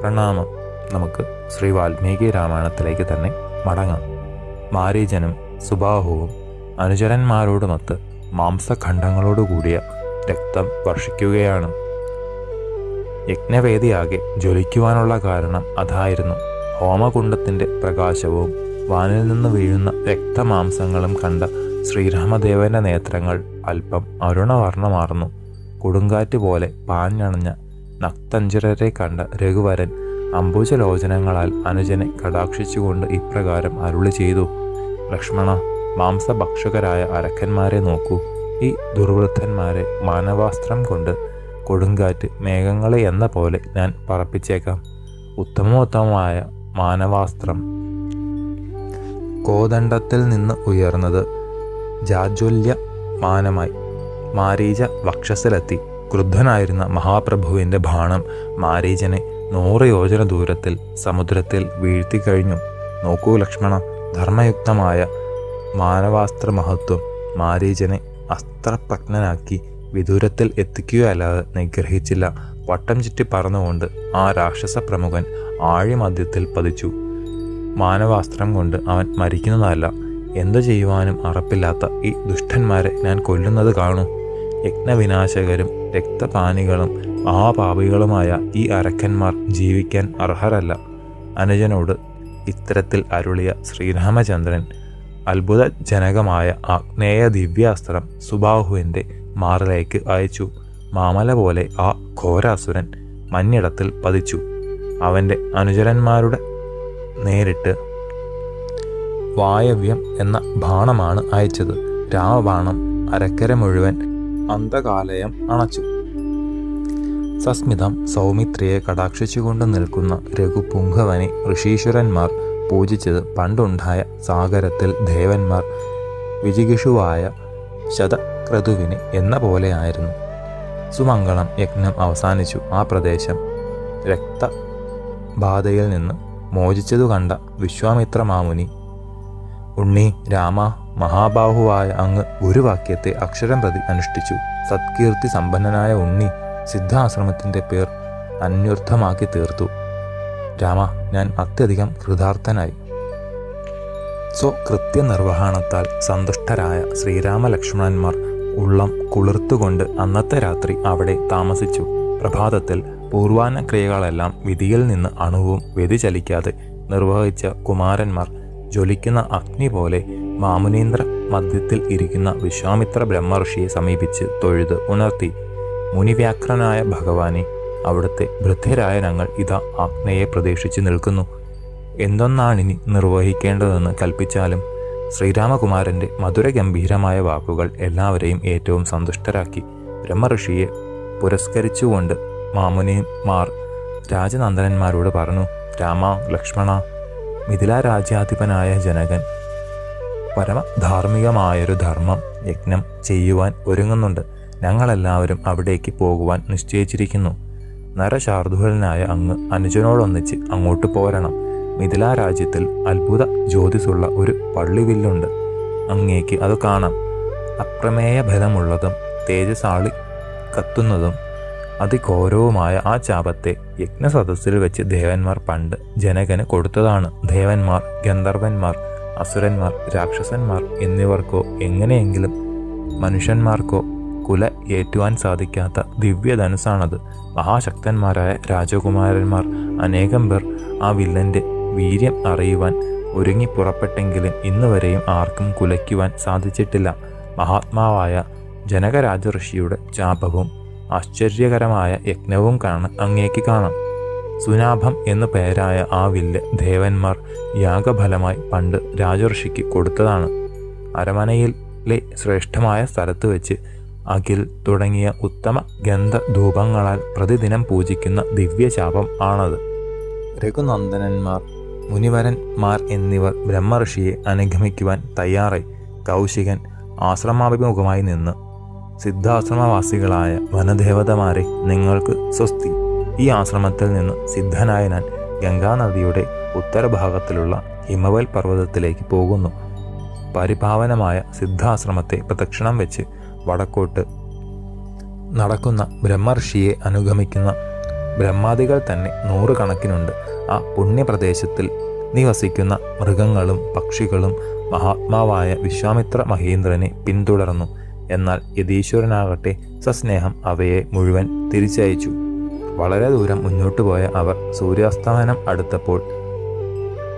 പ്രണാമം. നമുക്ക് ശ്രീ വാൽമീകി രാമായണത്തിലേക്ക് തന്നെ മടങ്ങാം. മാരീജനും സുബാഹുവും അനുചരന്മാരോടുമൊത്ത് മാംസഖണ്ഡങ്ങളോടുകൂടിയ രക്തം വർഷിക്കുകയാണ്. യജ്ഞവേദിയാകെ ജ്വലിക്കുവാനുള്ള കാരണം അതായിരുന്നു ഹോമകുണ്ടത്തിന്റെ പ്രകാശവും വാനിൽ നിന്ന് വീഴുന്ന രക്തമാംസങ്ങളും കണ്ട ശ്രീരാമദേവന്റെ നേത്രങ്ങൾ അല്പം അരുണവർണമാർന്നു. കൊടുങ്കാറ്റ് പോലെ പാഞ്ഞണഞ്ഞ നക്തഞ്ചരരെ കണ്ട രഘുവരൻ അംബുജലോചനങ്ങളാൽ അനുജനെ കടാക്ഷിച്ചുകൊണ്ട് ഇപ്രകാരം അരുളി ചെയ്തു. ലക്ഷ്മണ മാംസഭക്ഷകരായ അരക്കന്മാരെ നോക്കൂ. ഈ ദുർവൃത്തന്മാരെ മാനവാസ്ത്രം കൊണ്ട് കൊടുങ്കാറ്റ് മേഘങ്ങളെ എന്ന പോലെ ഞാൻ പറപ്പിച്ചേക്കാം. ഉത്തമോത്തമമായ മാനവാസ്ത്രം. കോദണ്ഡത്തിൽ നിന്ന് ഉയർന്നത് ജാജ്വല്യ മാനമായി മാരീച വക്ഷസിലെത്തി ക്രുദ്ധനായിരുന്ന മഹാപ്രഭുവിന്റെ ഭാണം മാരീചനെ നൂറ് യോജന ദൂരത്തിൽ സമുദ്രത്തിൽ വീഴ്ത്തി വീഴ്ത്തിക്കഴിഞ്ഞു നോക്കൂ ലക്ഷ്മണ ധർമ്മയുക്തമായ മാനവാസ്ത്ര മഹത്വം മാരീചനെ അസ്ത്രപ്രജ്ഞനാക്കി വിദൂരത്തിൽ എത്തിക്കുകയല്ലാതെ നിഗ്രഹിച്ചില്ല. വട്ടം ചുറ്റി പറന്നുകൊണ്ട് ആ രാക്ഷസ പ്രമുഖൻ ആഴിമധ്യത്തിൽ പതിച്ചു. മാനവാസ്ത്രം കൊണ്ട് അവൻ മരിക്കുന്നതല്ല. എന്തു ചെയ്യുവാനും അറപ്പില്ലാത്ത ഈ ദുഷ്ടന്മാരെ ഞാൻ കൊല്ലുന്നത് കാണൂ. യജ്ഞവിനാശകരും രക്തപാനികളും മഹാപാപികളുമായ ഈ അരക്കന്മാർ ജീവിക്കാൻ അർഹരല്ല. അനുജനോട് ഇത്തരത്തിൽ അരുളിയ ശ്രീരാമചന്ദ്രൻ അത്ഭുതജനകമായ ആഗ്നേയ ദിവ്യാസ്ത്രം സുബാഹുവിന്റെ മാറിലേക്ക് അയച്ചു. മാമല പോലെ ആ ഘോരാസുരൻ മഞ്ഞിടത്തിൽ പതിച്ചു. അവന്റെ അനുചരന്മാരുടെ നേരിട്ട് വായവ്യം എന്ന ബാണമാണ് അയച്ചത്. രാമബാണം അരക്കര മുഴുവൻ അന്തകാലയം അണച്ചു. സസ്മിതം സൗമിത്രിയെ കടാക്ഷിച്ചുകൊണ്ട് നിൽക്കുന്ന രഘുപുങ്കവനെ ഋഷീശ്വരന്മാർ പൂജിച്ചത് പണ്ടുണ്ടായ സാഗരത്തിൽ ദേവന്മാർ വിജിഗിഷുവായ ശതക്രതുവിന് എന്ന പോലെയായിരുന്നു. സുമംഗളം യജ്ഞം അവസാനിച്ചു. ആ പ്രദേശം രക്തബാധയിൽ നിന്ന് മോചിച്ചതു കണ്ട വിശ്വാമിത്ര മാമുനി ഉണ്ണി രാമ മഹാബാഹുവായ അങ്ങ് ഗുരുവാക്യത്തെ അക്ഷരം പ്രതി അനുഷ്ഠിച്ചു. സത്കീർത്തി സമ്പന്നനായ ഉണ്ണി സിദ്ധാശ്രമത്തിന്റെ പേർ അന്വർത്ഥമാക്കി തീർത്തു. രാമ ഞാൻ അത്യധികം കൃതാർത്ഥനായി. സ്വകൃത്യ നിർവഹണത്താൽ സന്തുഷ്ടരായ ശ്രീരാമലക്ഷ്മണന്മാർ ഉള്ളം കുളിർത്തുകൊണ്ട് അന്നത്തെ രാത്രി അവിടെ താമസിച്ചു. പ്രഭാതത്തിൽ പൂർവാന ക്രിയകളെല്ലാം വിധിയിൽ നിന്ന് അണുവും വ്യതിചലിക്കാതെ നിർവഹിച്ച കുമാരന്മാർ ജ്വലിക്കുന്ന അഗ്നി പോലെ മാമുനീന്ദ്ര മധ്യത്തിൽ ഇരിക്കുന്ന വിശ്വാമിത്ര ബ്രഹ്മർഷിയെ സമീപിച്ച് തൊഴുത് ഉണർത്തി. മുനിവ്യാക്രനായ ഭഗവാനെ അവിടുത്തെ വൃദ്ധരായ ഞങ്ങൾ ഇതാ ആജ്ഞയെ പ്രതീക്ഷിച്ച് നിൽക്കുന്നു. എന്തൊന്നാണിനി നിർവഹിക്കേണ്ടതെന്ന് കൽപ്പിച്ചാലും ശ്രീരാമകുമാരന്റെ മധുരഗംഭീരമായ വാക്കുകൾ എല്ലാവരെയും ഏറ്റവും സന്തുഷ്ടരാക്കി. ബ്രഹ്മഋഷിയെ പുരസ്കരിച്ചുകൊണ്ട് മാമുനിമാർ രാജനന്ദനന്മാരോട് പറഞ്ഞു രാമ ലക്ഷ്മണ മിഥില രാജ്യാധിപനായ ജനകൻ പരമധാർമ്മികമായൊരു ധർമ്മം യജ്ഞം ചെയ്യുവാൻ ഒരുങ്ങുന്നുണ്ട്. ഞങ്ങളെല്ലാവരും അവിടേക്ക് പോകുവാൻ നിശ്ചയിച്ചിരിക്കുന്നു. നരശാർദൂലനായ അങ്ങ് അനുജനോടൊന്നിച്ച് അങ്ങോട്ട് പോരണം. മിഥില രാജ്യത്തിൽ അത്ഭുത ജ്യോതിസുള്ള ഒരു പള്ളിവില്ലുണ്ട്. അങ്ങേക്ക് അത് കാണാം. അപ്രമേയ ബലമുള്ളതും തേജസാളി കത്തുന്നതും അതിഘോരവുമായ ആ ചാപത്തെ യജ്ഞസദസ്സിൽ വെച്ച് ദേവന്മാർ പണ്ട് ജനകന് കൊടുത്തതാണ്. ദേവന്മാർ ഗന്ധർവന്മാർ അസുരന്മാർ രാക്ഷസന്മാർ എന്നിവർക്കോ എങ്ങനെയെങ്കിലും മനുഷ്യന്മാർക്കോ കുല ഏറ്റുവാൻ സാധിക്കാത്ത ദിവ്യധനുസാണത്. മഹാശക്തന്മാരായ രാജകുമാരന്മാർ അനേകം പേർ ആ വില്ലന്റെ വീര്യം അറിയുവാൻ ഒരുങ്ങി പുറപ്പെട്ടെങ്കിലും ഇന്നുവരെയും ആർക്കും കുലയ്ക്കുവാൻ സാധിച്ചിട്ടില്ല. മഹാത്മാവായ ജനകരാജ ഋഷിയുടെ ചാപവും ആശ്ചര്യകരമായ യജ്ഞവും കാണാൻ അങ്ങേക്ക് കാണാം. സുനാഭം എന്ന പേരായ ആ വില്ല് ദേവന്മാർ യാഗഫലമായി പണ്ട് രാജർഷിക്ക് കൊടുത്തതാണ്. അരമനയിലെ ശ്രേഷ്ഠമായ സ്ഥലത്ത് വെച്ച് അഖിൽ തുടങ്ങിയ ഉത്തമ ഗന്ധധൂപങ്ങളാൽ പ്രതിദിനം പൂജിക്കുന്ന ദിവ്യശാപം ആണത്. രഘുനന്ദനന്മാർ മുനിവരന്മാർ എന്നിവർ ബ്രഹ്മർഷിയെ അനുഗമിക്കുവാൻ തയ്യാറായി കൗശികൻ ആശ്രമാഭിമുഖമായി നിന്ന്. സിദ്ധാശ്രമവാസികളായ വനദേവതമാരെ നിങ്ങൾക്ക് സ്വസ്തി. ഈ ആശ്രമത്തിൽ നിന്ന് സിദ്ധനായ ഞാൻ ഗംഗാനദിയുടെ ഉത്തരഭാഗത്തിലുള്ള ഹിമവൽ പർവതത്തിലേക്ക് പോകുന്നു. പരിപാവനമായ സിദ്ധാശ്രമത്തെ പ്രദക്ഷിണം വെച്ച് വടക്കോട്ട് നടക്കുന്ന ബ്രഹ്മർഷിയെ അനുഗമിക്കുന്ന ബ്രഹ്മാദികൾ തന്നെ നൂറുകണക്കിനുണ്ട്. ആ പുണ്യപ്രദേശത്തിൽ നിവസിക്കുന്ന മൃഗങ്ങളും പക്ഷികളും മഹാത്മാവായ വിശ്വാമിത്ര മഹേന്ദ്രനെ പിന്തുടർന്നു. എന്നാൽ യതീശ്വരനാകട്ടെ സസ്നേഹം അവയെ മുഴുവൻ തിരിച്ചയച്ചു. വളരെ ദൂരം മുന്നോട്ട് പോയ അവർ സൂര്യാസ്തമനം അടുത്തപ്പോൾ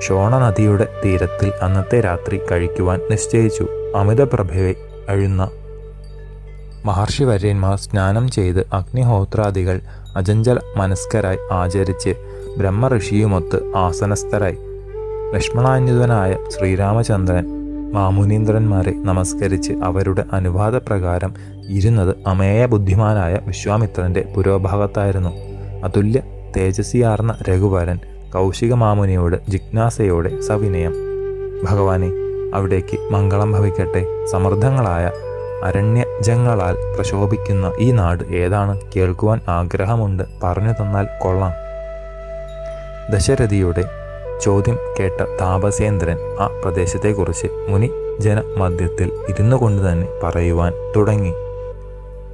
ഷോണ നദിയുടെ തീരത്തിൽ അന്നത്തെ രാത്രി കഴിക്കുവാൻ നിശ്ചയിച്ചു. അമിതപ്രഭയെ അഴുന്ന മഹർഷി വര്യന്മാർ സ്നാനം ചെയ്ത് അഗ്നിഹോത്രാദികൾ അജഞ്ചല മനസ്കരായി ആചരിച്ച് ബ്രഹ്മഋഷിയുമൊത്ത് ആസനസ്ഥരായി. ലക്ഷ്മണാന്യുതനായ ശ്രീരാമചന്ദ്രൻ മാമുനീന്ദ്രന്മാരെ നമസ്കരിച്ച് അവരുടെ അനുവാദപ്രകാരം ഇരുന്നത് അമേയ ബുദ്ധിമാനായ വിശ്വാമിത്രന്റെ പുരോഭാഗത്തായിരുന്നു. അതുല്യ തേജസ്വിയാർന്ന രഘുവരൻ കൗശിക മാമുനിയോട് ജിജ്ഞാസയോടെ സവിനയം. ഭഗവാനെ അവിടേക്ക് മംഗളം ഭവിക്കട്ടെ. സമൃദ്ധങ്ങളായ അരണ്യജങ്ങളാൽ പ്രശോഭിക്കുന്ന ഈ നാട് ഏതാണ്? കേൾക്കുവാൻ ആഗ്രഹമുണ്ട്. പറഞ്ഞു തന്നാൽ കൊള്ളാം. ദശരഥിയുടെ ചോദ്യം കേട്ട താപസേന്ദ്രൻ ആ പ്രദേശത്തെക്കുറിച്ച് മുനി ജനമധ്യത്തിൽ ഇരുന്നു കൊണ്ട് തന്നെ പറയുവാൻ തുടങ്ങി.